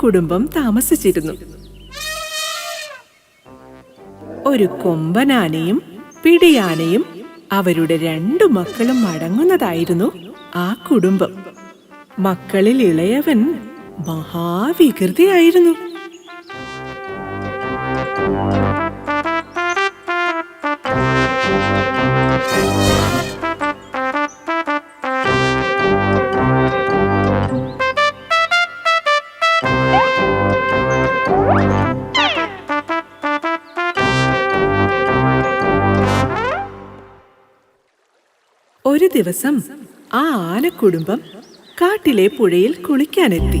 ആനക്കുടുംബം താമസിച്ചിരുന്നു. ഒരു കൊമ്പനാനയും പിടിയാനയും അവരുടെ രണ്ടു മക്കളും അടങ്ങുന്നതായിരുന്നു ആ കുടുംബം. മക്കളിൽ ഇളയവൻ മഹാവികൃതിയായിരുന്നു. ദിവസം ആ ആനക്കുടുംബം കാട്ടിലെ പുഴയിൽ കുളിക്കാനെത്തി.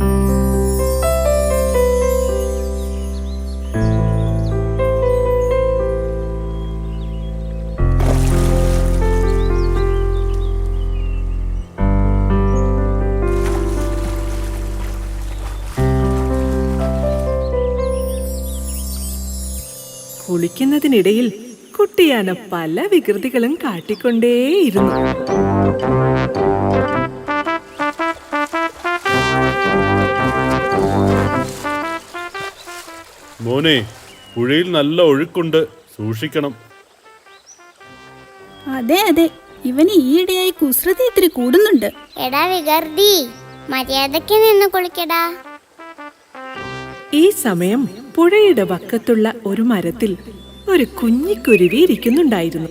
കുളിക്കുന്നതിനിടയിൽ കുട്ടിയാന പല വികൃതികളും കാട്ടിക്കൊണ്ടേയിരുന്നു. മോനെ പുഴയിൽ നല്ല ഒഴുക്കുണ്ട്. സൂക്ഷിക്കണം. അതെ അതെ. ഇവന് ഈയിടെയായി കുസൃതി ഇത്തിരി കൂടുന്നുണ്ട്. എടാ വികർദി മര്യാദയ്ക്ക് നിന്ന് കുളിക്കടാ. ഈ സമയം പുഴയുടെ വക്കത്തുള്ള ഒരു മരത്തിൽ ഒരു കുഞ്ഞിക്കുരുവി ഇരിക്കുന്നുണ്ടായിരുന്നു.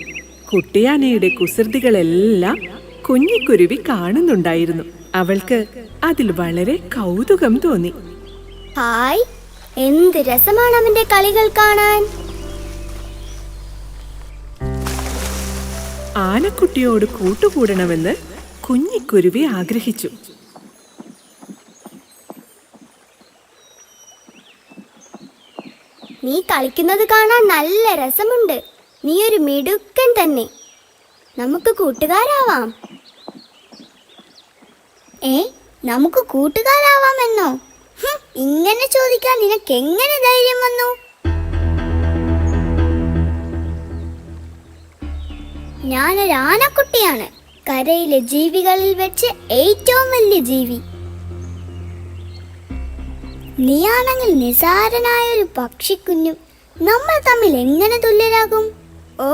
കുട്ടിയാനയുടെ കുസൃതികളെല്ലാം കുഞ്ഞിക്കുരുവി കാണുന്നുണ്ടായിരുന്നു. അവൾക്ക് അതിൽ വളരെ കൗതുകം തോന്നി. ഹായ് എന്ത് രസമാണ് അവന്റെ കളികൾ കാണാൻ? ആനക്കുട്ടിയോട് കൂട്ടുകൂടണമെന്ന് കുഞ്ഞിക്കുരുവി ആഗ്രഹിച്ചു. നീ കളിക്കുന്നത് കാണാൻ നല്ല രസമുണ്ട്. നീ ഒരു മിടുക്കൻ തന്നെ. നമുക്ക് കൂട്ടുകാരാവാം. ഏ നമുക്ക് കൂട്ടുകാരാവാമെന്നോ? ഇങ്ങനെ ചോദിക്കാൻ നിനക്ക് എങ്ങനെ ധൈര്യം വന്നു? ഞാനൊരു ആനക്കുട്ടിയാണ്. കരയിലെ ജീവികളിൽ വെച്ച് ഏറ്റവും വലിയ ജീവി. നീയാണെങ്കിൽ നിസാരനായ ഒരു പക്ഷിക്കുഞ്ഞും നമ്മൾ തമ്മിൽ എങ്ങനെ തുല്യരാകും? ഓ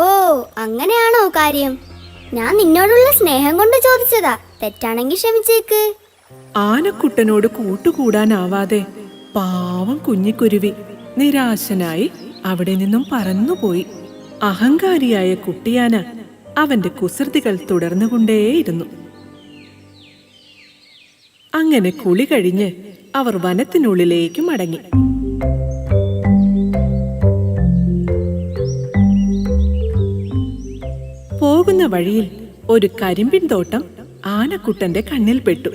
അങ്ങനെയാണോ കാര്യം? ഞാൻ നിന്നോടുള്ള സ്നേഹം കൊണ്ട് ചോദിച്ചതാ. തെറ്റാണെങ്കിൽ ക്ഷമിച്ചേക്ക്. ആനക്കുട്ടനോട് കൂട്ടുകൂടാനാവാതെ പാവം കുഞ്ഞിക്കുരുവി നിരാശനായി അവിടെ നിന്നും പറന്നുപോയി. അഹങ്കാരിയായ കുട്ടിയാന അവന്റെ കുസൃതികൾ തുടർന്നുകൊണ്ടേയിരുന്നു. അങ്ങനെ കുളി കഴിഞ്ഞ് അവർ വനത്തിനുള്ളിലേക്ക് മടങ്ങി. പോകുന്ന വഴിയിൽ ഒരു കരിമ്പിൻ തോട്ടം ആനക്കുട്ടന്റെ കണ്ണിൽപ്പെട്ടു.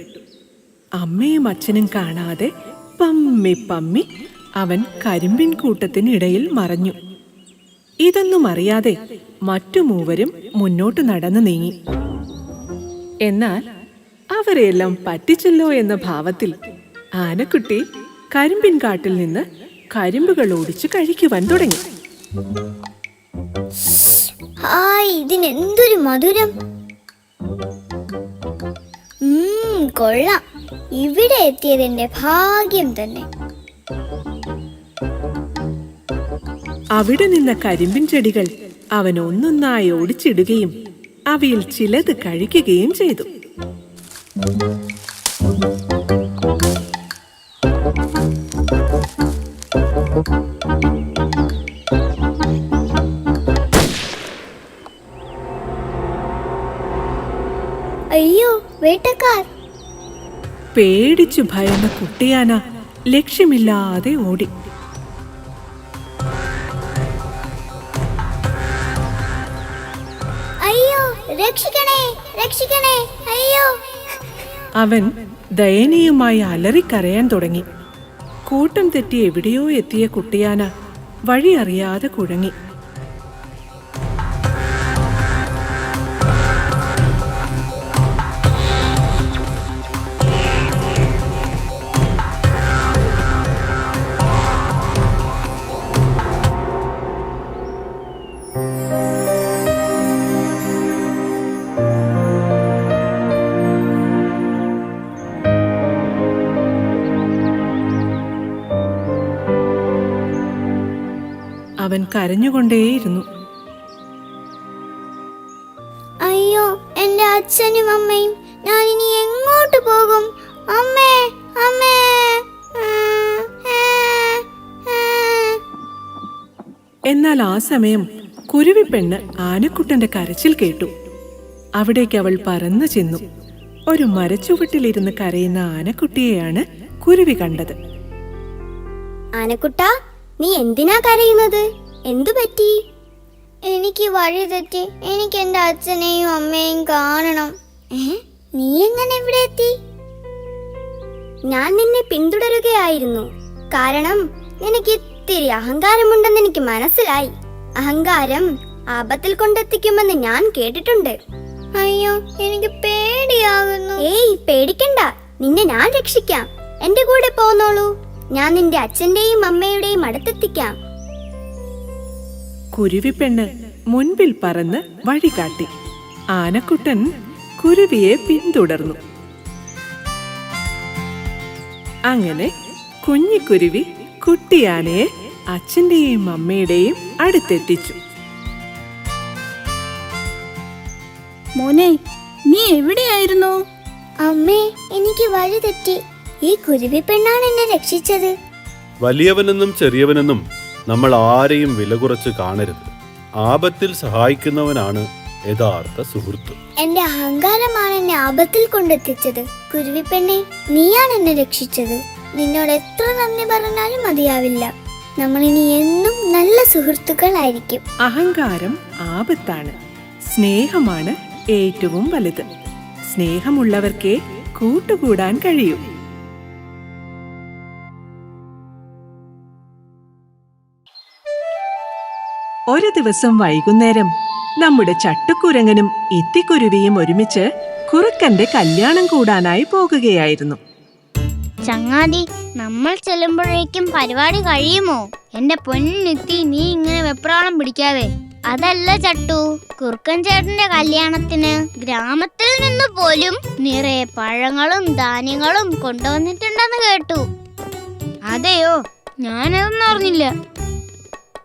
അമ്മയും അച്ഛനും കാണാതെ പമ്മി പമ്മി അവൻ കരിമ്പിൻ കൂട്ടത്തിനിടയിൽ മറഞ്ഞു. ഇതൊന്നും അറിയാതെ മറ്റു മൂവരും മുന്നോട്ട് നടന്നു നീങ്ങി. എന്നാൽ അവരെയെല്ലാം പറ്റിച്ചല്ലോ എന്ന ഭാവത്തിൽ ആനക്കുട്ടി കരിമ്പിൻ കാട്ടിൽ നിന്ന് കരിമ്പുകൾ ഓടിച്ച് കഴിക്കുവാൻ തുടങ്ങി. ഇതിനെന്തൊരു മധുരം? കൊള്ളാം. ഇവിടെ എത്തിയതിന്റെ ഭാഗ്യം തന്നെ. അവിടെ നിന്ന കരിമ്പിൻ ചെടികൾ അവൻ ഒന്നൊന്നായി ഓടിച്ചിടുകയും അവയിൽ ചിലത് കഴിക്കുകയും ചെയ്തു. അയ്യോ വേട്ടക്കാർ. പേടിച്ചു ഭയന്ന കുട്ടിയാന ലക്ഷ്യമില്ലാതെ ഓടി. അയ്യോ രക്ഷിക്കണേ രക്ഷിക്കണേ അയ്യോ. അവൻ ദയനീയമായി അലറിക്കരയാൻ തുടങ്ങി. കൂട്ടം തെറ്റി എവിടെയോ എത്തിയ കുട്ടിയാന വഴി അറിയാതെ കുഴങ്ങി. കരഞ്ഞുകൊണ്ടേയിരുന്നു. അയ്യോ എന്റെ അച്ഛനും അമ്മയും ഞാൻ ഇനി എങ്ങോട്ട് പോകും? അമ്മേ അമ്മേ. എന്നാൽ ആ സമയം കുരുവി പെണ്ണ് ആനക്കുട്ടന്റെ കരച്ചിൽ കേട്ടു. അവിടേക്ക് അവൾ പറന്നു ചെന്നു. ഒരു മരച്ചുവട്ടിലിരുന്ന് കരയുന്ന ആനക്കുട്ടിയെയാണ് കുരുവി കണ്ടത്. ആനക്കുട്ട നീ എന്തിനാ കരയുന്നത്? എന്തു പറ്റി? എനിക്ക് വഴി തെറ്റി. എനിക്ക് എന്റെ അച്ഛനെയും അമ്മയെയും കാണണം. ഏ? നീ എങ്ങനെ ഇവിടെ എത്തി? ഞാൻ നിന്നെ പിന്തുടരുകയായിരുന്നു. കാരണം നിനക്ക് ഇത്തിരി അഹങ്കാരമുണ്ടെന്ന് എനിക്ക് മനസ്സിലായി. അഹങ്കാരം ആപത്തിൽ കൊണ്ടെത്തിക്കുമെന്ന് ഞാൻ കേട്ടിട്ടുണ്ട്. അയ്യോ എനിക്ക് പേടിയാകുന്നു. ഏയ് പേടിക്കണ്ട. നിന്നെ ഞാൻ രക്ഷിക്കാം. എന്റെ കൂടെ പോന്നോളൂ. ഞാൻ നിന്റെ അച്ഛന്റെയും അമ്മയുടെയും അടുത്തെത്തിക്കാം. കുരുവിപ്പെണ്ണ് മുൻപിൽ പറന്ന് വഴികാട്ടി. ആനക്കുട്ടൻ കുരുവിയെ പിന്തുടർന്നു. അങ്ങനെ കുഞ്ഞിക്കുരുവി കുട്ടിയാനയെ അച്ഛന്റെയും അമ്മയുടെയും അടുത്തെത്തിച്ചു. മോനെ നീ എവിടെയായിരുന്നു? അമ്മേ എനിക്ക് വഴി തെറ്റി ഈ കുരുവി പെണ്ണാണ് എന്നെ രക്ഷിച്ചത്. വലിയവനെന്നും ചെറിയവനെന്നും നമ്മൾ ആരെയും വില കുറച്ച് കാണരുത്. ആപത്തിൽ സഹായിക്കുന്നവനാണ് യഥാർത്ഥ സുഹൃത്ത്. എന്റെ അഹങ്കാരമാണ് എന്നെ ആപത്തിൽ കൊണ്ടെത്തിച്ചത്. കുരുവി പെണ്ണെ നീയാണ് എന്നെ രക്ഷിച്ചത്. നിന്നോട് എത്ര നന്ദി പറഞ്ഞാലും മതിയാവില്ല. നമ്മൾ ഇനി എന്നും നല്ല സുഹൃത്തുക്കളായിരിക്കും. അഹങ്കാരം ആപത്താണ്. സ്നേഹമാണ് ഏറ്റവും വലുത്. സ്നേഹമുള്ളവർക്കേ കൂട്ടുകൂടാൻ കഴിയൂ. ഒരു ദിവസം വൈകുന്നേരം നമ്മുടെ ചട്ടുക്കുരങ്ങനും ഇത്തിക്കുരുവിയും ഒരുമിച്ച് കുറുക്കന്റെ കല്യാണം കൂടാനായി പോകുകയായിരുന്നു. ചങ്ങാതി നമ്മൾ ചെല്ലുമ്പോഴേക്കും പരിപാടി കഴിയുമോ? എന്റെ പൊന്നിത്തി നീ ഇങ്ങനെ വെപ്രാളം പിടിക്കാതെ. അതല്ല ചട്ടു കുറുക്കൻ ചേട്ടന്റെ കല്യാണത്തിന് ഗ്രാമത്തിൽ നിന്ന് പോലും നിറയെ പഴങ്ങളും ധാന്യങ്ങളും കൊണ്ടുവന്നിട്ടുണ്ടെന്ന് കേട്ടു. അതെയോ? ഞാനതൊന്നും അറിഞ്ഞില്ല.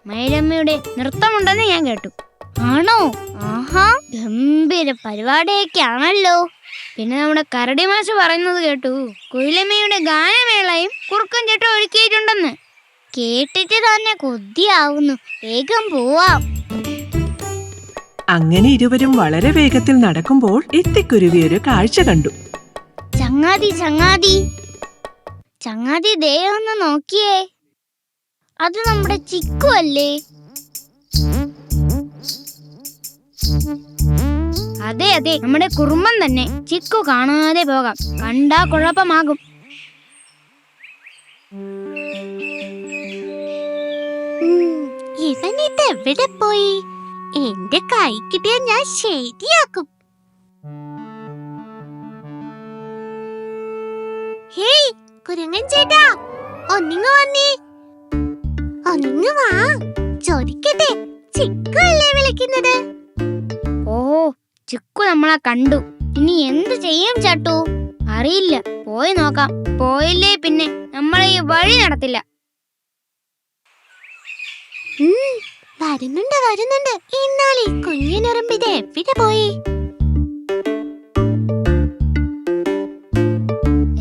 മൈലമ്മയുടെ നൃത്തമുണ്ടെന്ന് ഞാൻ കേട്ടു. ആണോ? ആഹാ ഗംഭീര പരിപാടിയൊക്കെ ആണല്ലോ പിന്നെ നമ്മുടെ കരടി മാഷ് പറയുന്നത് കേട്ടു കുയിലമ്മയുടെ ഗാനമേളയും കുറുക്കൻ ചേട്ടൻ ഒരുക്കിയിട്ടുണ്ടെന്ന്. കേട്ടിട്ട് തന്നെ കൊതിയാവുന്നു. വേഗം പോവാം. അങ്ങനെ ഇരുവരും വളരെ വേഗത്തിൽ നടക്കുമ്പോൾ ഇത്തിക്കുരുവി ഒരു കാഴ്ച കണ്ടു. ചങ്ങാതി ചങ്ങാതി. ചങ്ങാതി ദേ ഒന്ന് നോക്കിയേ. അത് നമ്മുടെ ചിക്കു അല്ലേ? അതെ അതെ. നമ്മുടെ കുറുമ്പൻ തന്നെ. ചിക്കു കാണാതെ പോകാം. കണ്ടാ കുഴപ്പമാകും. ഇവനിത് എവിടെ പോയി? എന്റെ കൈ കിട്ടിയ ഞാൻ ശരിയാക്കും. ഹേയ് കുരങ്ങൻ ചേട്ടാ. ഒന്നിങ്ങ് വന്നേ. ഒന്നിങ്ങ് വാ. ചോദിക്കട്ടെ ചിക്കു അല്ലേ വിളിക്കുന്നത്? ഓ ചിക്കു നമ്മളെ കണ്ടു. ഇനി എന്ത് ചെയ്യും ചട്ടു? അറിയില്ല. പോയി നോക്കാം. പോയില്ലേ പിന്നെ. നമ്മളെ ഈ വഴി നടത്തില്ല. വരുന്നുണ്ട് വരുന്നുണ്ട്. എന്നാൽ ഈ കുഞ്ഞിനുറുമ്പിത് എവിടെ പോയി?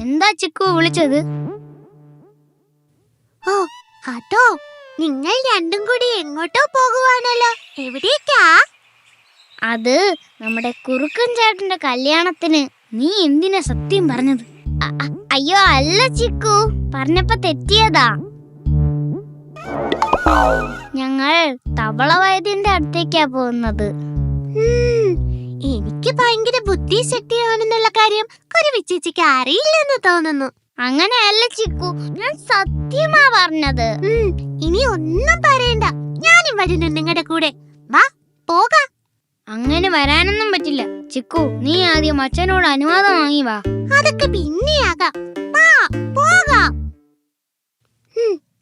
എന്താ ചിക്കു വിളിച്ചത്? ഓ അതോ നിങ്ങൾ രണ്ടും കൂടി എങ്ങോട്ടോ പോകുവാണല്ലോ. എവിടേക്കാ? അത് നമ്മുടെ കുറുക്കൻ ചേട്ടന്റെ കല്യാണത്തിന്. നീ എന്തിനാ സത്യം പറഞ്ഞത്? അയ്യോ അല്ല ചിക്കു. പറഞ്ഞപ്പോ തെറ്റിയതാ. ഞങ്ങൾ തവള വൈദ്യന്റെ അടുത്തേക്കാ പോകുന്നത്. എനിക്ക് ഭയങ്കര ബുദ്ധിശക്തിയാണെന്നുള്ള കാര്യം കുരുവിച്ചേച്ചിക്ക് അറിയില്ലെന്ന് തോന്നുന്നു. അങ്ങനെയല്ല ചിക്കു. ഞാൻ സത്യമാ പറഞ്ഞത്. ഇനി ഒന്നും പറയണ്ട. ഞാനും വരുന്നു നിങ്ങളുടെ കൂടെ. വാ പോക. അങ്ങനെ വരാനൊന്നും പറ്റില്ല. ചിക്കു നീ ആദ്യം അച്ഛനോട് അനുവാദം വാങ്ങി വാ. അതൊക്കെ പിന്നെയാകാം. വാ പോക.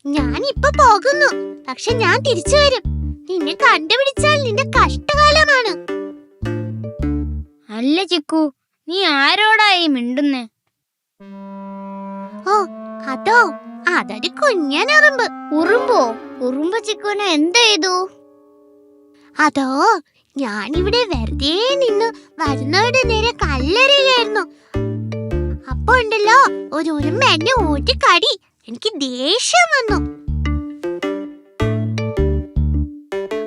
ഞാനിപ്പൊ പോകുന്നു. പക്ഷെ ഞാൻ തിരിച്ചു വരും. നിന്നെ കണ്ടുപിടിച്ചാൽ നിന്റെ കഷ്ടകാലമാണ്. അല്ല ചിക്കു നീ ആരോടായി മിണ്ടുന്നേ? ഓ അതോ അതൊരു കുഞ്ഞൻ ഉറുമ്പ് ഉറുമ്പോ ചിക്കുന എന്ത് ചെയ്തു? അതോ ഞാനിവിടെ വെറുതെ നിന്ന് വരുന്നവരുടെ നേരെ കല്ലെറിയായിരുന്നു അപ്പൊ ഉണ്ടല്ലോ ഒരു ഉറുമ്പ് എന്നെ ഓട്ടിക്കടി എനിക്ക് ദേഷ്യം വന്നു.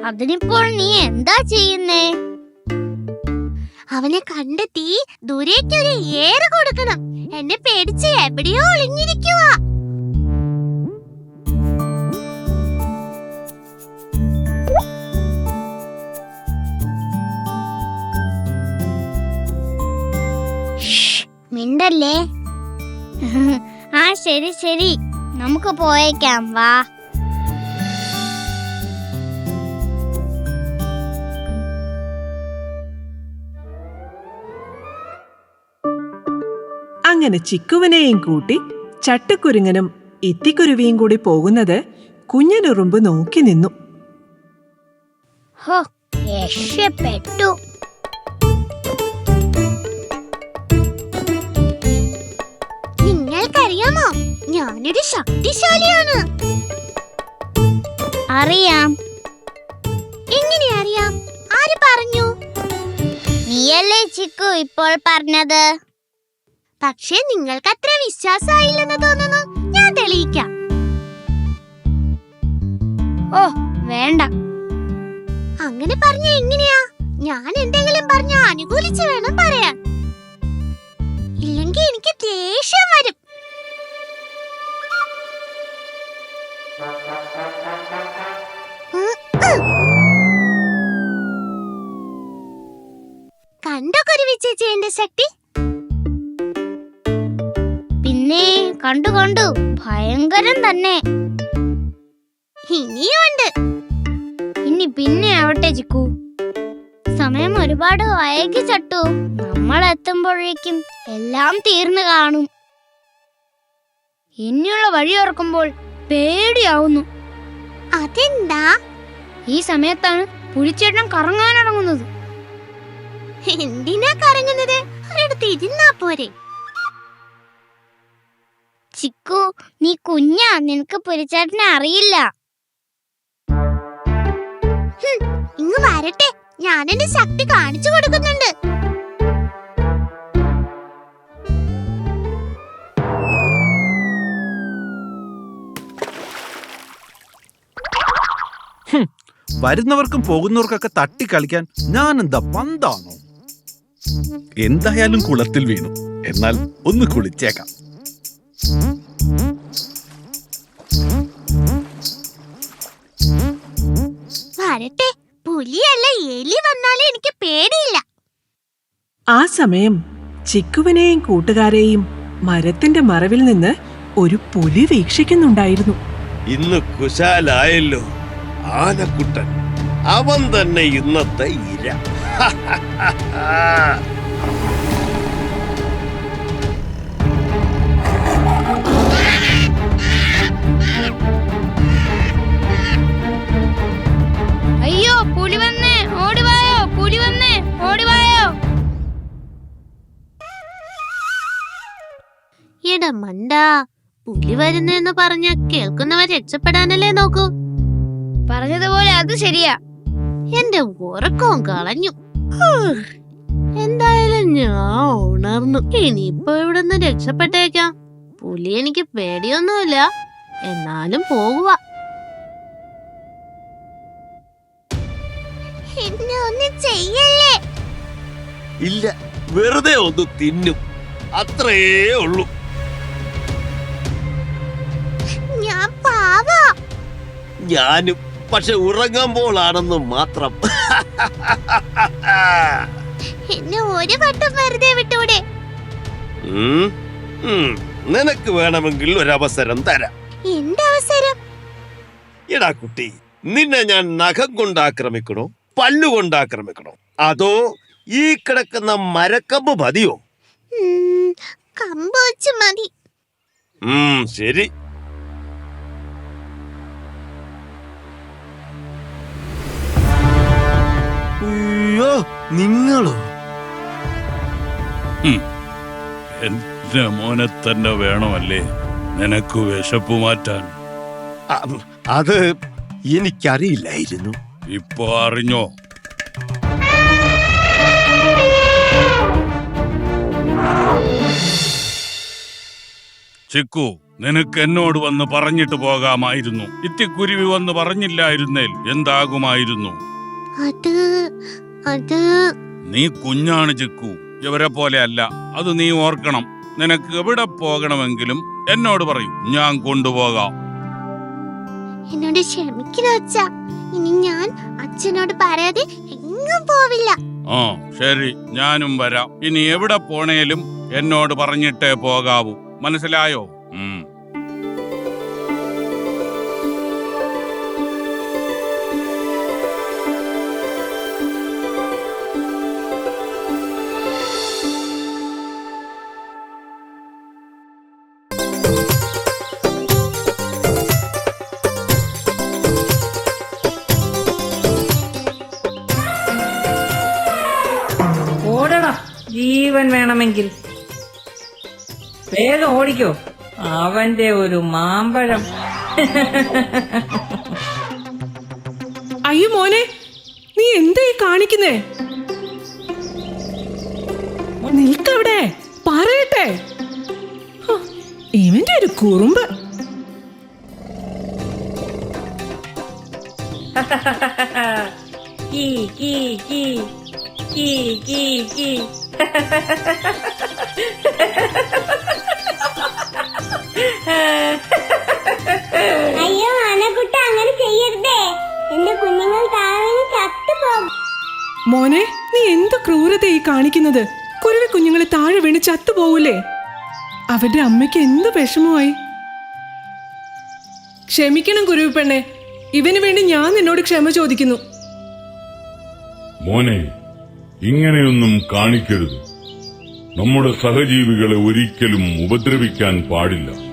അതിനിപ്പോൾ നീ എന്താ ചെയ്യുന്നേ? അവനെ കണ്ടെത്തി ഒരു ഏറ് കൊടുക്കണം. എന്നെ പേടിച്ച് എവിടെയോ ഒളിഞ്ഞിരിക്കുക മിണ്ടല്ലേ? ആ ശരി ശരി. നമുക്ക് പോയേക്കാം വാ. അങ്ങനെ ചിക്കുവിനെയും കൂട്ടി ചട്ടക്കുരുങ്ങനും ഇത്തിക്കുരുവിയും കൂടി പോകുന്നത് കുഞ്ഞനുറുമ്പ് നോക്കി നിന്നു. നിങ്ങൾക്കറിയാമോ? ഞാനൊരു ശക്തിശാലിയാണ്. അറിയാം. എങ്ങനെ അറിയാം? ആര് പറഞ്ഞു? നീയല്ലേ ചിക്കു ഇപ്പോൾ പറഞ്ഞത്? പക്ഷേ നിങ്ങൾക്ക് അത്ര വിശ്വാസമായില്ലെന്ന് തോന്നുന്നു. ഞാൻ തെളിയിക്കാം. ഓ വേണ്ട. അങ്ങനെ പറഞ്ഞ എങ്ങനെയാ? ഞാൻ എന്തെങ്കിലും പറഞ്ഞ അനുകൂലിച്ച് വേണം പറയാൻ. ഇല്ലെങ്കിൽ എനിക്ക് ദേഷ്യം വരും. കണ്ടൊക്കെ ഒരു കണ്ടോ ചെയ്യേണ്ട ശക്തി. കണ്ടു കണ്ടു. ഭയങ്കരം തന്നെ. ഇനിയുണ്ട്. ഇനി പിന്നെ ആവട്ടെ ചിക്കു. സമയം ഒരുപാട് വൈകി ചട്ടു. നമ്മൾ എത്തുമ്പോഴേക്കും എല്ലാം തീർന്നു കാണും. ഇനിയുള്ള വഴി ഓർക്കുമ്പോൾ പേടിയാവുന്നു. അതെന്താ? ഈ സമയത്താണ് പുലിച്ചേട്ടൻ കറങ്ങാനിറങ്ങുന്നത് എന്തിനാ കറങ്ങുന്നത്? ഒരിടത്ത് ഇരുന്നാ പോരെ. ചിക്കു നീ കുഞ്ഞാ നിനക്ക് പുലിച്ചേട്ടനെ അറിയില്ല. ഇങ്ങ് വരട്ടെ. ഞാൻ എന്റെ ശക്തി കാണിച്ചു കൊടുക്കുന്നുണ്ട്. വരുന്നവർക്കും പോകുന്നവർക്കൊക്കെ തട്ടി കളിക്കാൻ ഞാൻ എന്താ പന്താണോ? എന്തായാലും കുളത്തിൽ വീണു. എന്നാൽ ഒന്ന് കുളിച്ചേക്കാം. വരട്ടെ പുലിയല്ല എലി വന്നാലേ എനിക്ക് പേടിയില്ല. ആ സമയം ചിക്കുവിനെയും കൂട്ടുകാരെയും മരത്തിന്റെ മറവിൽ നിന്ന് ഒരു പുലി വീക്ഷിക്കുന്നുണ്ടായിരുന്നു. ഇന്ന് കുശാലായല്ലോ ആനക്കുട്ടൻ. അവൻ തന്നെ ഇന്നത്തെ ഇര. എടാ മണ്ട? പുലി വരുന്നെന്ന് പറഞ്ഞ കേൾക്കുന്നവർ രക്ഷപ്പെടാനല്ലേ നോക്കൂ. പറഞ്ഞതുപോലെ അത് ശരിയാ. എന്റെ ഉറക്കവും കളഞ്ഞു. എന്തായാലും ഞാൻ ഉണർന്നു. ഇനിയിപ്പോ ഇവിടുന്ന് രക്ഷപ്പെട്ടേക്കാം. പുലി എനിക്ക് പേടിയൊന്നുമില്ല. എന്നാലും പോകുക എന്നെ ഒന്നും ചെയ്യല്ലേ? ഇല്ല വെറുതെ ഒന്ന് തിന്നും. അത്രേ ഉള്ളൂ. ഞാനും പക്ഷെ ഉറങ്ങുമ്പോഴാണെന്ന് മാത്രം. എന്നെ ഒരു വട്ടം വെറുതെ വിട്ടൂടെ. നിനക്ക് വേണമെങ്കിൽ ഒരു അവസരം തരാം. എന്റെ അവസരം എടാ കുട്ടി നിന്നെ ഞാൻ നഖം കൊണ്ട് ആക്രമിക്കണോ? പല്ലുകൊണ്ട് ആക്രമിക്കണോ? അതോ ഈ കിടക്കുന്ന മരക്കമ്പ് മതിയോ? കമ്പ് വെച്ച് മതി. ശരി. അയ്യോ നിങ്ങളോ? എന്റെ മോനെ തന്നെ വേണമല്ലേ? നിനക്ക് വിശപ്പ് മാറ്റാൻ. അത് എനിക്കറിയില്ലായിരുന്നു. ഇപ്പൊ അറിഞ്ഞോ? ചിക്കു നിനക്ക് എന്നോട് വന്ന് പറഞ്ഞിട്ട് പോകാമായിരുന്നു. ഇത്തിക്കുരുവി വന്ന് പറഞ്ഞില്ലായിരുന്നേൽ എന്താകുമായിരുന്നു? അത് അത് നീ കുഞ്ഞാണ് ചിക്കു. ഇവരെ പോലെ അല്ല. അത് നീ ഓർക്കണം. നിനക്ക് എവിടെ പോകണമെങ്കിലും എന്നോട് പറയൂ. ഞാൻ കൊണ്ടുപോകാം. എന്നോട് ക്ഷമിക്കണം അച്ഛ? ഇനി ഞാൻ അച്ഛനോട് പറയാതെ എങ്ങും പോവില്ല. ആ ശരി. ഞാനും വരാം. ഇനി എവിടെ പോണേലും എന്നോട് പറഞ്ഞിട്ടേ പോകാവൂ. മനസ്സിലായോ? ഉം. അവന്റെ ഒരു മാമ്പഴം. അയ്യോ മോനെ നീ എന്താ ഈ കാണിക്കുന്നേ? നിൽക്കവിടെ പറയട്ടെ. ഇവന്റെ ഒരു കുറുമ്പ്. കീ കീ കീ കീ കീ കീ. അയ്യോ ആനക്കുട്ട അങ്ങനെ ചെയ്യരുതേ. എന്റെ കുഞ്ഞുങ്ങൾ താഴെ ചത്തുപോകും. മോനെ നീ എന്ത് ക്രൂരത ഈ കാണിക്കുന്നത്? കുരുവി കുഞ്ഞുങ്ങളെ താഴെ വീണ് ചത്തുപോകൂലേ? അവരുടെ അമ്മയ്ക്ക് എന്ത് വിഷമമായി? ക്ഷമിക്കണം കുരുവി പെണ്ണെ. ഇവന് വേണ്ടി ഞാൻ നിന്നോട് ക്ഷമ ചോദിക്കുന്നു. മോനെ ഇങ്ങനെയൊന്നും കാണിക്കരുത്. നമ്മുടെ സഹജീവികളെ ഒരിക്കലും ഉപദ്രവിക്കാൻ പാടില്ല.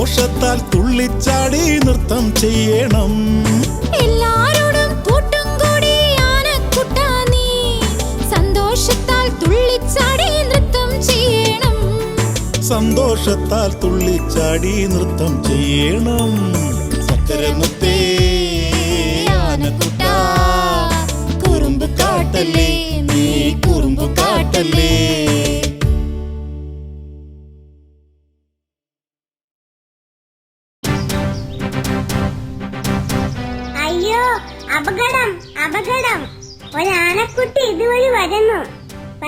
സന്തോഷത്താൽ തുള്ളിച്ചാടി നൃത്തം ചെയ്യണം. എല്ലാരോടും കൂട്ടും കൂടി ആനക്കുട്ട നീ. സന്തോഷത്താൽ തുള്ളിച്ചാടി നൃത്തം ചെയ്യണം. സന്തോഷത്താൽ തുള്ളിച്ചാടി നൃത്തം ചെയ്യണം. സക്കരമുത്തേ ആനക്കുട്ട. കുറുമ്പ് കാട്ടല്ലേ നീ കുറുമ്പ് കാട്ടല്ലേ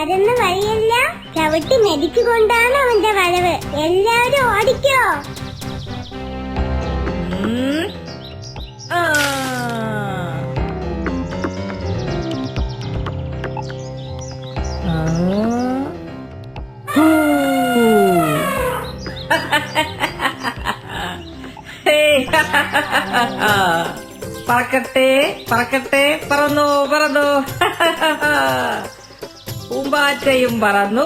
വരുന്ന വഴിയെല്ലാം ചവിട്ടി മെതിച്ചുകൊണ്ടാണ് അവന്റെ വരവ്. എല്ലാവരും ഓടിക്കോ. പറക്കട്ടെ പറക്കട്ടെ പറന്നോ പറന്നു. പൂമ്പാറ്റയും പറന്നു.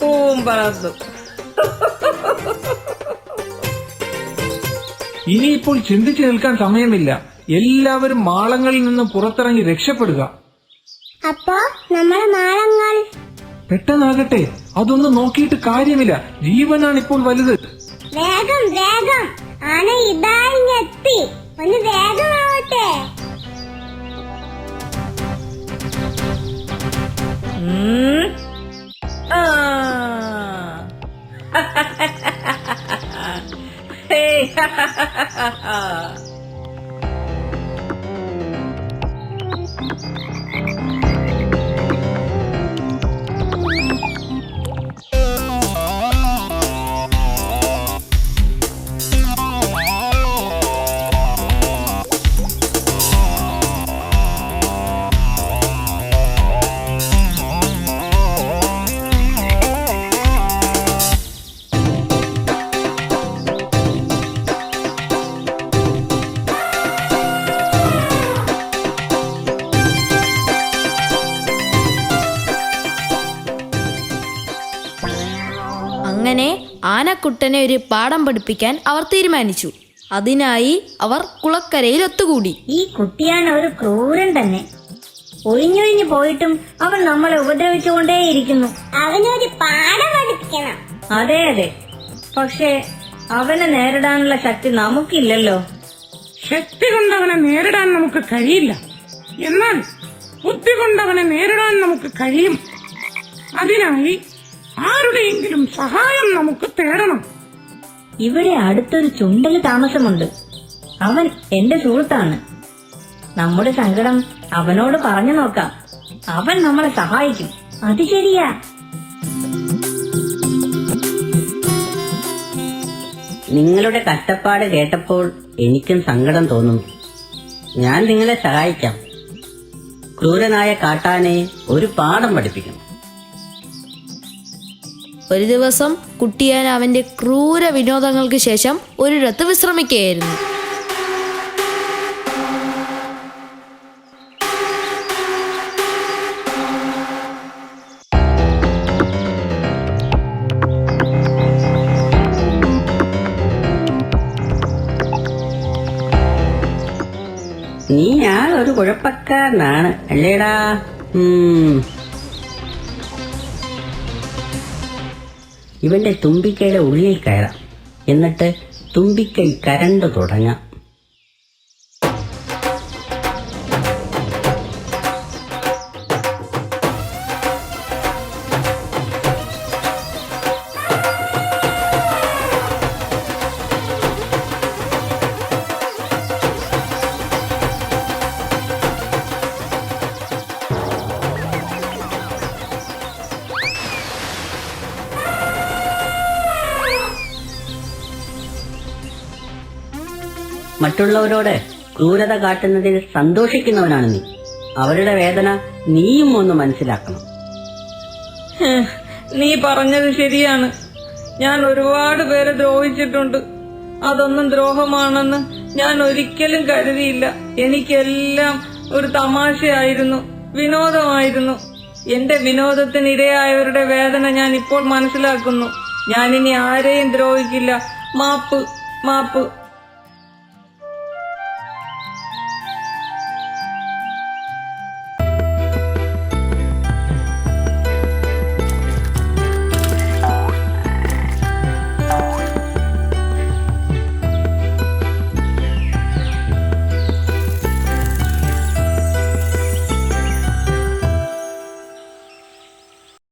പൂവും പറന്നു. ഇനിയിപ്പോൾ ചിന്തിച്ചു നിൽക്കാൻ സമയമില്ല. എല്ലാവരും മാളങ്ങളിൽ നിന്ന് പുറത്തിറങ്ങി രക്ഷപ്പെടുക. അപ്പോ നമ്മളെ മാളങ്ങൾ? പെട്ടെന്നാകട്ടെ. അതൊന്നും നോക്കിയിട്ട് കാര്യമില്ല. ജീവനാണ് ഇപ്പോൾ വലുത്. വേഗം വേഗം. ആന ഇതാ ഇങ്ങെത്തി. ഒന്ന് വേഗമാവട്ടെ. Ja. അങ്ങനെ ആനക്കുട്ടനെ ഒരു പാഠം പഠിപ്പിക്കാൻ അവർ തീരുമാനിച്ചു. അതിനായി അവർ കുളക്കരയിൽ ഒത്തുകൂടി. ഈ കുട്ടിയാണ് ഒരു ക്രൂരൻ തന്നെ. ഒഴിഞ്ഞൊഴിഞ്ഞു പോയിട്ടും അവൻ നമ്മളെ ഉപദ്രവിച്ചുകൊണ്ടേയിരിക്കുന്നു. അവനൊരു പാഠം പഠിപ്പിക്കണം. അതെ അതെ. പക്ഷേ അവനെ നേരിടാനുള്ള ശക്തി നമുക്കില്ലല്ലോ. ശക്തി കൊണ്ടവനെ നേരിടാൻ നമുക്ക് കഴിയില്ല. എന്നാൽ ബുദ്ധി കൊണ്ടവനെ നേരിടാൻ നമുക്ക് കഴിയും. അതിനായി ആരുടെയെങ്കിലും സഹായം നമുക്ക് തേടണം. ഇവിടെ അടുത്തൊരു ചുണ്ടൽ താമസമുണ്ട്. അവൻ എന്റെ സുഹൃത്താണ്. നമ്മുടെ സങ്കടം അവനോട് പറഞ്ഞു നോക്കാം. അവൻ നമ്മളെ സഹായിക്കും. അത് ശരിയാ. നിങ്ങളുടെ കഷ്ടപ്പാട് കേട്ടപ്പോൾ എനിക്കും സങ്കടം തോന്നുന്നു ഞാൻ നിങ്ങളെ സഹായിക്കാം. ക്രൂരനായ കാട്ടാനെ ഒരു പാഠം പഠിപ്പിക്കണം. ഒരു ദിവസം കുട്ടിയാൻ അവന്റെ ക്രൂര വിനോദങ്ങൾക്ക് ശേഷം ഒരിടത്ത് വിശ്രമിക്കുകയായിരുന്നു. നീ ഞാൻ ഒരു കുഴപ്പക്കാരനാണ് അല്ലേടാ? ഉം. ഇവന്റെ തുമ്പിക്കൈയുടെ ഉള്ളിൽ കയറാം എന്നിട്ട് തുമ്പിക്കൈ കരണ്ടു തുടങ്ങാം മറ്റുള്ളവരോട് ക്രൂരത കാട്ടുന്നതിൽ സന്തോഷിക്കുന്നവനാണ് നീ. അവരുടെ വേദന നീയും ഒന്ന് മനസ്സിലാക്കണം. നീ പറഞ്ഞത് ശരിയാണ്. ഞാൻ ഒരുപാട് പേരെ ദ്രോഹിച്ചിട്ടുണ്ട്. അതൊന്നും ദ്രോഹമാണെന്ന് ഞാൻ ഒരിക്കലും കരുതിയില്ല. എനിക്കെല്ലാം ഒരു തമാശയായിരുന്നു വിനോദമായിരുന്നു. എന്റെ വിനോദത്തിനിരയായവരുടെ വേദന ഞാൻ ഇപ്പോൾ മനസ്സിലാക്കുന്നു. ഞാനിനി ആരെയും ദ്രോഹിക്കില്ല. മാപ്പ് മാപ്പ്.